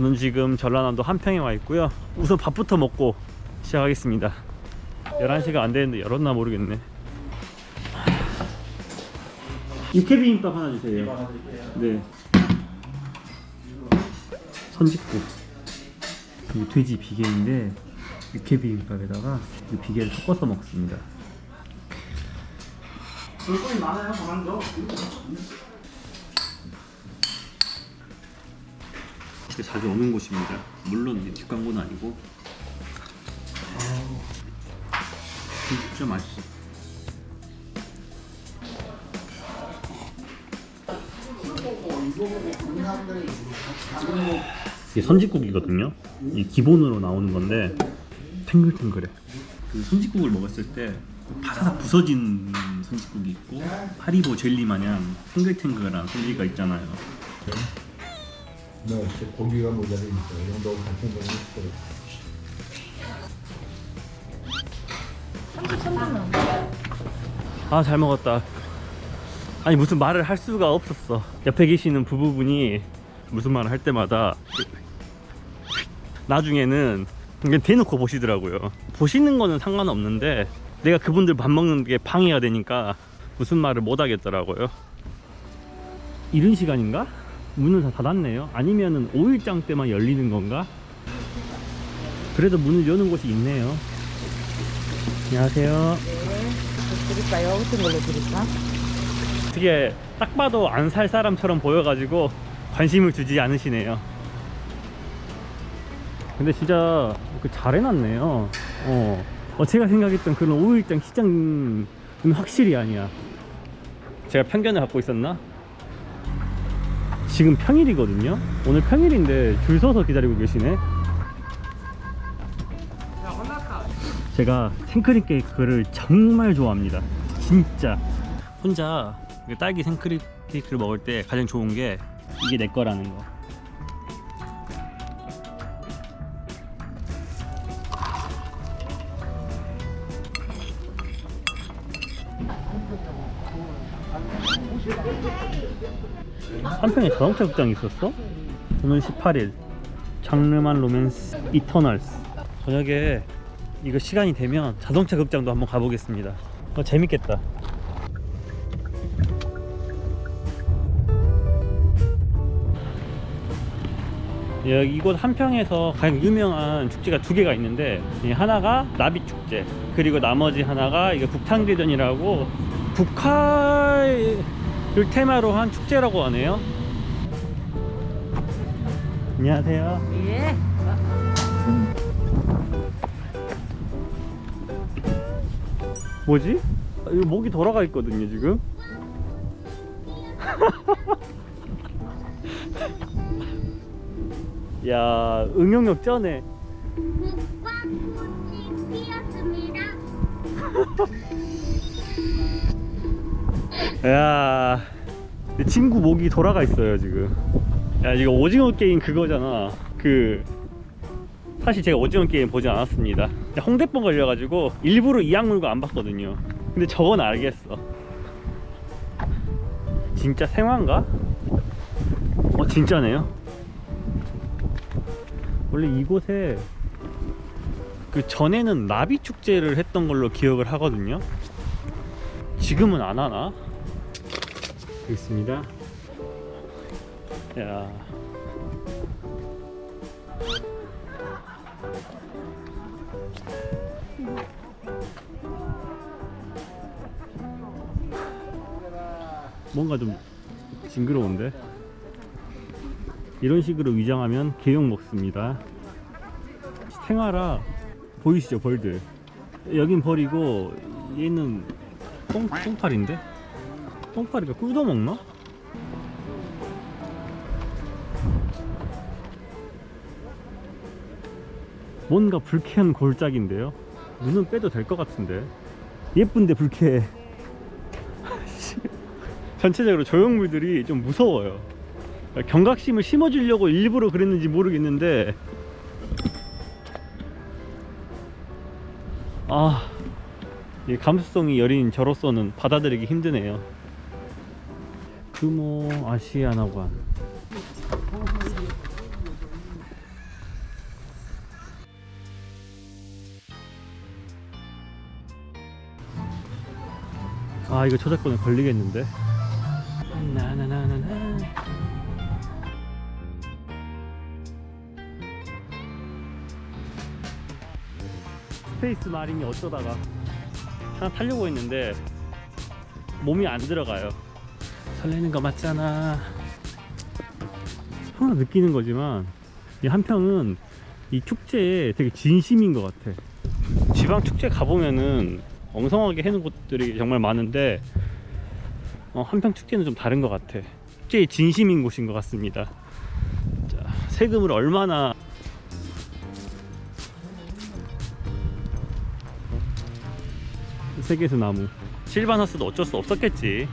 저는 지금 전라남도 한평에 와 있고요. 우선 밥부터 먹고 시작하겠습니다. 11시가 안 되는데 열었나 모르겠네. 육회 비빔밥 하나 주세요. 네. 선짓국. 이 돼지 비계인데 육회 비빔밥에다가 이 비계를 섞어서 먹습니다. 물건이 많아요, 가만도. 되게 자주 오는 곳입니다. 물론 뒷광고는 아니고. 진짜 맛있어. 이게 선짓국이거든요. 이 기본으로 나오는 건데 탱글탱글해. 그 선짓국을 먹었을 때 바사삭 부서진 선짓국이 있고 하리보 젤리 마냥 탱글탱글한 선지가 있잖아요. 네, 이제 고기가 모자라니까 이 정도 같은 거는 있어요. 아잘 먹었다 아니 무슨 말을 할 수가 없었어 옆에 계시는 부부분이 무슨 말을 할 때마다 나중에는 그냥 대놓고 보시더라고요 보시는 거는 상관없는데 내가 그분들 밥 먹는 게 방해가 되니까 무슨 말을 못 하겠더라고요 이른 시간인가? 문은 다 닫았네요 아니면은 5일장 때만 열리는 건가? 그래도 문을 여는 곳이 있네요 안녕하세요 드릴까요? 어떤 걸로 드릴까? 되게 딱 봐도 안 살 사람처럼 보여가지고 관심을 주지 않으시네요. 근데 진짜 그잘 해놨네요. 어. 어, 제가 생각했던 그런 5일장 시장은 확실히 아니야. 제가 편견을 갖고 있었나? 지금 평일이거든요. 오늘 평일인데 줄 서서 기다리고 계시네. 제가 생크림 케이크를 정말 좋아합니다. 진짜. 혼자 그 딸기 생크림 케이크를 먹을 때 가장 좋은 게 이게 내 거라는 거. 한평에 자동차 극장이 있었어? 오늘 18일 장르만 로맨스 이터널스. 저녁에 이거 시간이 되면 자동차 극장도 한번 가보겠습니다. 어, 재밌겠다. 여기 이곳 한평에서 가장 유명한 축제가 두 개가 있는데 이 하나가 나비 축제 그리고 나머지 하나가 이게 북탕대전이라고 북한 을 테마로 한 축제라고 하네요. 안녕하세요. 예. 뭐지? 아, 이거 목이 돌아가 있거든요 지금. 야 응용력 쩌네. 야, 내 친구 목이 돌아가 있어요 지금. 야 이거 오징어 게임 그거잖아. 그 사실 제가 오징어 게임 보지 않았습니다. 홍대병 걸려가지고 일부러 이 악물고 안 봤거든요. 근데 저건 알겠어. 진짜 생화인가? 어 진짜네요. 원래 이곳에 그 전에는 나비 축제를 했던 걸로 기억을 하거든요. 지금은 안 하나? 있습니다. 야. 뭔가 좀 징그러운데 이런 식으로 위장하면 개욕 먹습니다 생화라 보이시죠 벌들 여긴 벌이고 얘는 똥, 똥파리인데 똥파리가 꿀도 먹나? 뭔가 불쾌한 골짜기인데요 눈은 빼도 될 것 같은데 예쁜데 불쾌해 전체적으로 조형물들이 좀 무서워요. 경각심을 심어주려고 일부러 그랬는지 모르겠는데, 아, 이 감수성이 여린 저로서는 받아들이기 힘드네요. 규모 아시아나관. 아 이거 저작권에 걸리겠는데? 스페이스 마린이 어쩌다가 하나 타려고 했는데 몸이 안 들어가요. 설레는 거 맞잖아. 하나 느끼는 거지만 이 한평은 이 축제에 되게 진심인 것 같아. 지방 축제 가보면은 엉성하게 해놓은 곳들이 정말 많은데 어, 한평 축제는 좀 다른 것 같아. 축제의 진심인 곳인 것 같습니다. 자, 세금을 얼마나 세계에서 나무. 실바나스도 어쩔 수 없었겠지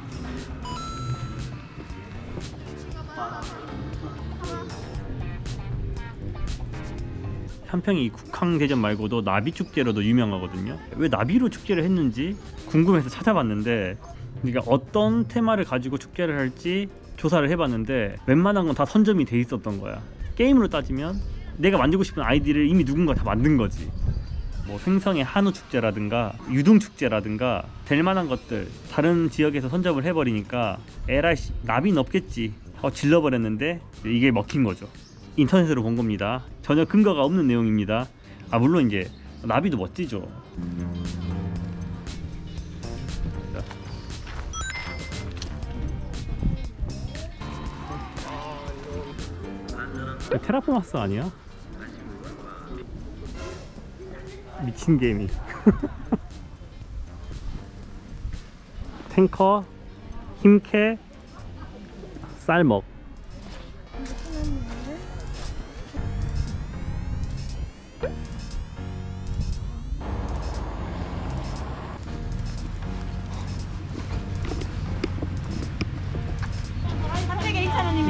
한평이 이 국항대전 말고도 나비 축제로도 유명하거든요. 왜 나비로 축제를 했는지 궁금해서 찾아봤는데 그러니까 어떤 테마를 가지고 축제를 할지 조사를 해봤는데 웬만한 건 다 선점이 돼 있었던 거야. 게임으로 따지면 내가 만들고 싶은 아이디를 이미 누군가 다 만든 거지. 뭐 생성의 한우 축제라든가 유등 축제라든가 될 만한 것들 다른 지역에서 선점을 해버리니까 에라이 씨, 나비는 없겠지 하고 질러버렸는데 이게 먹힌 거죠. 인터넷으로 본 겁니다. 전혀 근거가 없는 내용입니다. 아 물론 이제 나비도 멋지죠. 자. 이거 테라포마스 아니야? 미친 개미. 탱커, 힘캐, 쌀먹.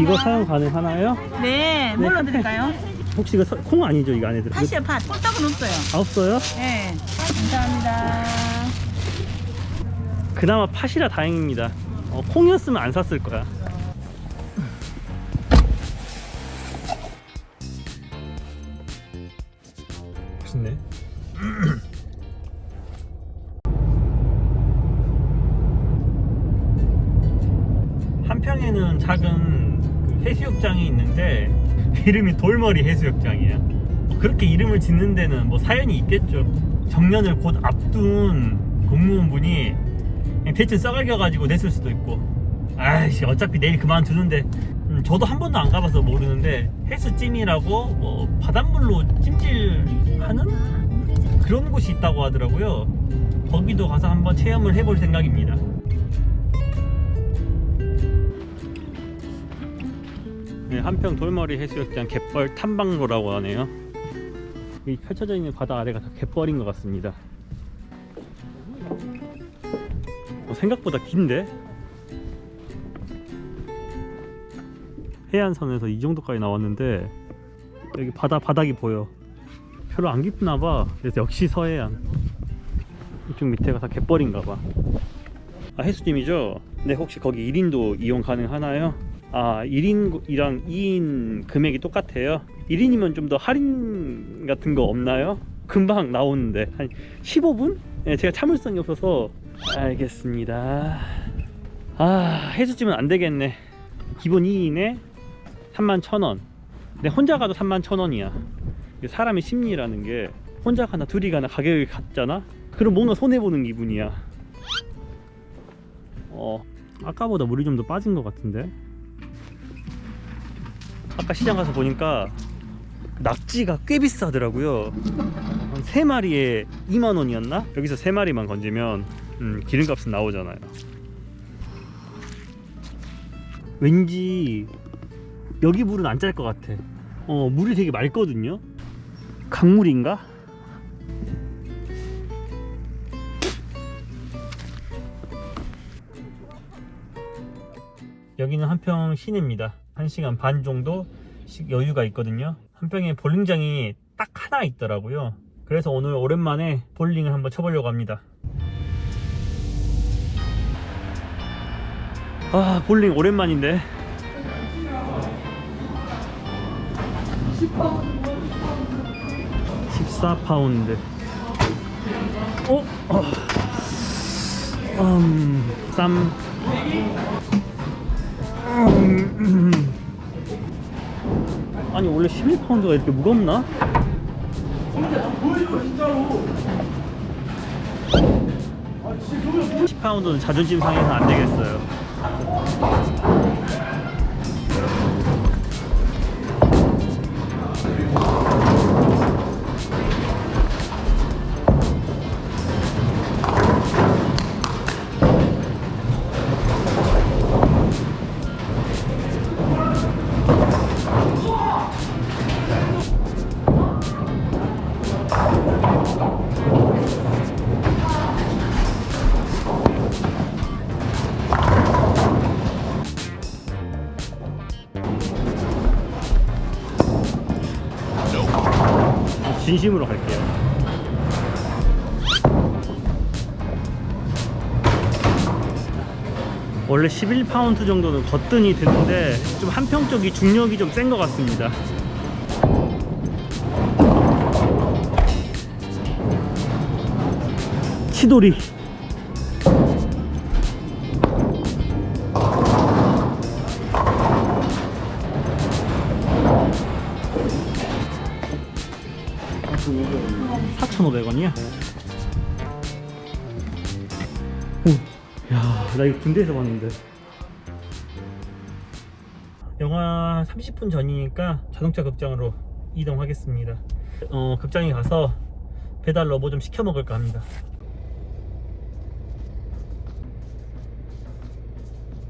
이거 사용 가능하나요? 네, 뭘로 드릴까요? 혹시 이거 서- 콩 아니죠? 이거 안에 들어? 팥이요, 팥. 꿀떡은 없어요. 아, 없어요? 네. 감사합니다. 그나마 팥이라 다행입니다. 어, 콩이었으면 안 샀을 거야. 이름이 돌머리 해수욕장이야. 그렇게 이름을 짓는 데는 뭐 사연이 있겠죠. 정년을 곧 앞둔 공무원분이 대충 써갈겨가지고 냈을 수도 있고 아이씨 어차피 내일 그만두는데 음, 저도 한 번도 안 가봐서 모르는데 헬스찜이라고 뭐 바닷물로 찜질하는 그런 곳이 있다고 하더라고요 거기도 가서 한번 체험을 해볼 생각입니다 네, 한평 돌머리 해수욕장 갯벌 탐방로라고 하네요 이 펼쳐져 있는 바다 아래가 다 갯벌인 것 같습니다 어, 생각보다 긴데? 해안선에서 이 정도까지 나왔는데 여기 바다 바닥이 보여 별로 안 깊나 봐 그래서 역시 서해안 이쪽 밑에가 다 갯벌인가 봐 아 해수찜이죠? 네 혹시 거기 1인도 이용 가능하나요? 아 1인이랑 2인 금액이 똑같아요? 1인이면 좀 더 할인 같은 거 없나요? 금방 나오는데. 한 15분? 네, 제가 참을성이 없어서. 알겠습니다. 아 해수찜은 안 되겠네. 기본 2인에 31,000원. 근데 혼자 가도 31,000원이야. 사람의 심리라는 게 혼자 가나 둘이 가나 가격이 같잖아? 그럼 뭔가 손해보는 기분이야. 어 아까보다 물이 좀 더 빠진 것 같은데 아까 시장 가서 보니까 낙지가 꽤 비싸더라고요. 한 3마리에 2만원이었나? 여기서 3마리만 건지면 음, 기름값은 나오잖아요. 왠지 여기 물은 안 짤 것 같아. 어 물이 되게 맑거든요? 강물인가? 여기는 한평 시내입니다 1시간 반 정도 씩 여유가 있거든요 한 평에 볼링장이 딱 하나 있더라고요 그래서 오늘 오랜만에 볼링을 한번 쳐보려고 합니다 아 볼링 오랜만인데 14파운드 어? 어. 음, 쌈. 아니 원래 11파운드가 이렇게 무겁나? 아 진짜 그러면 뭐 10파운드는 자존심 상해서는 안 되겠어요. 진심으로 갈게요. 원래 11파운드 정도는 거뜬히 드는데 좀 한평적이 중력이 좀 센 것 같습니다. 치돌이 야, 나 이거 군대에서 봤는데. 영화 30분 전이니까 자동차 극장으로 이동하겠습니다. 어, 극장에 가서 배달로 뭐좀 시켜 먹을까 합니다.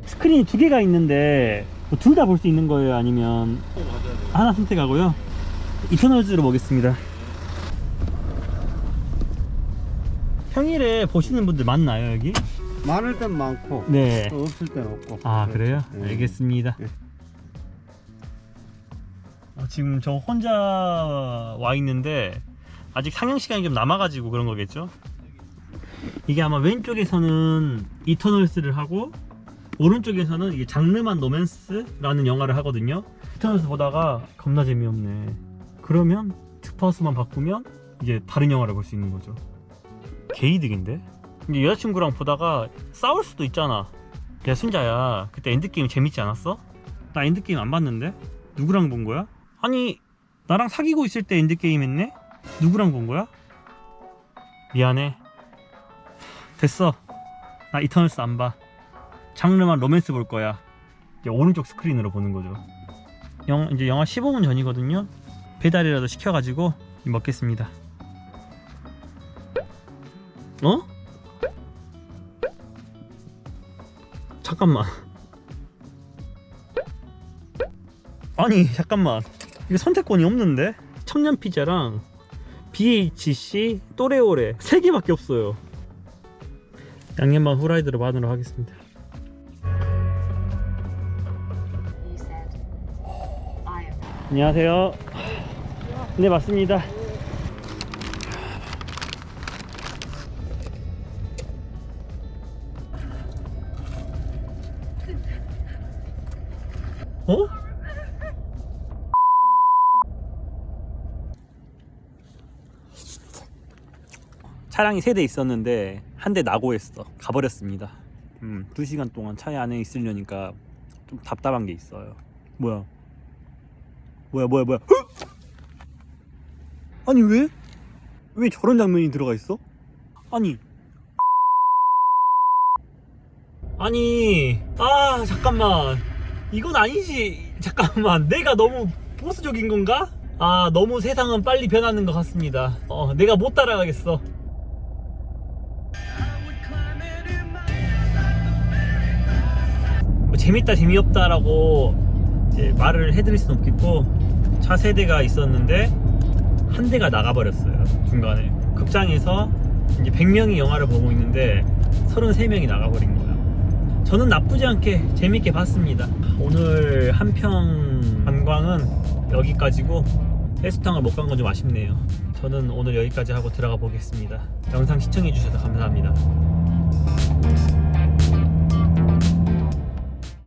스크린이 두 개가 있는데 뭐 둘다 볼 수 있는 거예요? 아니면 하나 선택하고요? 이터널즈로 보겠습니다. 평일에 보시는 분들 많나요 여기? 많을 땐 많고 네. 또 없을 땐 없고 아 그래요? 네. 알겠습니다. 네. 어, 지금 저 혼자 와 있는데 아직 상영 시간이 좀 남아가지고 그런 거겠죠? 이게 아마 왼쪽에서는 이터널스를 하고 오른쪽에서는 이게 장르만 노맨스라는 영화를 하거든요. 이터널스 보다가 겁나 재미없네. 그러면 특파우스만 바꾸면 이제 다른 영화를 볼 수 있는 거죠. 개이득인데? 이게 여자친구랑 보다가 싸울 수도 있잖아. 야 순자야 그때 엔드게임 재밌지 않았어? 나 엔드게임 안 봤는데? 누구랑 본 거야? 아니 나랑 사귀고 있을 때 엔드게임 했네? 누구랑 본 거야? 미안해 됐어 나 이터널스 안봐 장르만 로맨스 볼 거야 이제 오른쪽 스크린으로 보는 거죠 영, 이제 영화 15분 전이거든요 배달이라도 시켜가지고 먹겠습니다 어? 잠깐만. 아니 잠깐만. 이거 선택권이 없는데? 청년 피자랑 BHC 또레오레 세 개밖에 없어요. 양념반 후라이드로 받으러 하겠습니다. 안녕하세요. 네 맞습니다 차량이 세 대 있었는데 한 대 나고했어. 가버렸습니다. 음, 두 시간 동안 차에 안에 있으려니까 좀 답답한 게 있어요. 뭐야? 뭐야 뭐야 뭐야? 헉! 아니 왜? 왜 저런 장면이 들어가 있어? 아니. 아니 아 잠깐만. 이건 아니지. 잠깐만. 내가 너무 보수적인 건가? 아 너무 세상은 빨리 변하는 것 같습니다. 어 내가 못 따라가겠어 재밌다 재미없다라고 말을 해드릴 수는 없겠고 차 세 대가 있었는데 한 대가 나가버렸어요 중간에. 극장에서 이제 100명이 영화를 보고 있는데 33명이 나가버린 거예요. 저는 나쁘지 않게 재밌게 봤습니다. 오늘 한평 관광은 여기까지고 해수탕을 못 간 건 좀 아쉽네요. 저는 오늘 여기까지 하고 들어가 보겠습니다. 영상 시청해 주셔서 감사합니다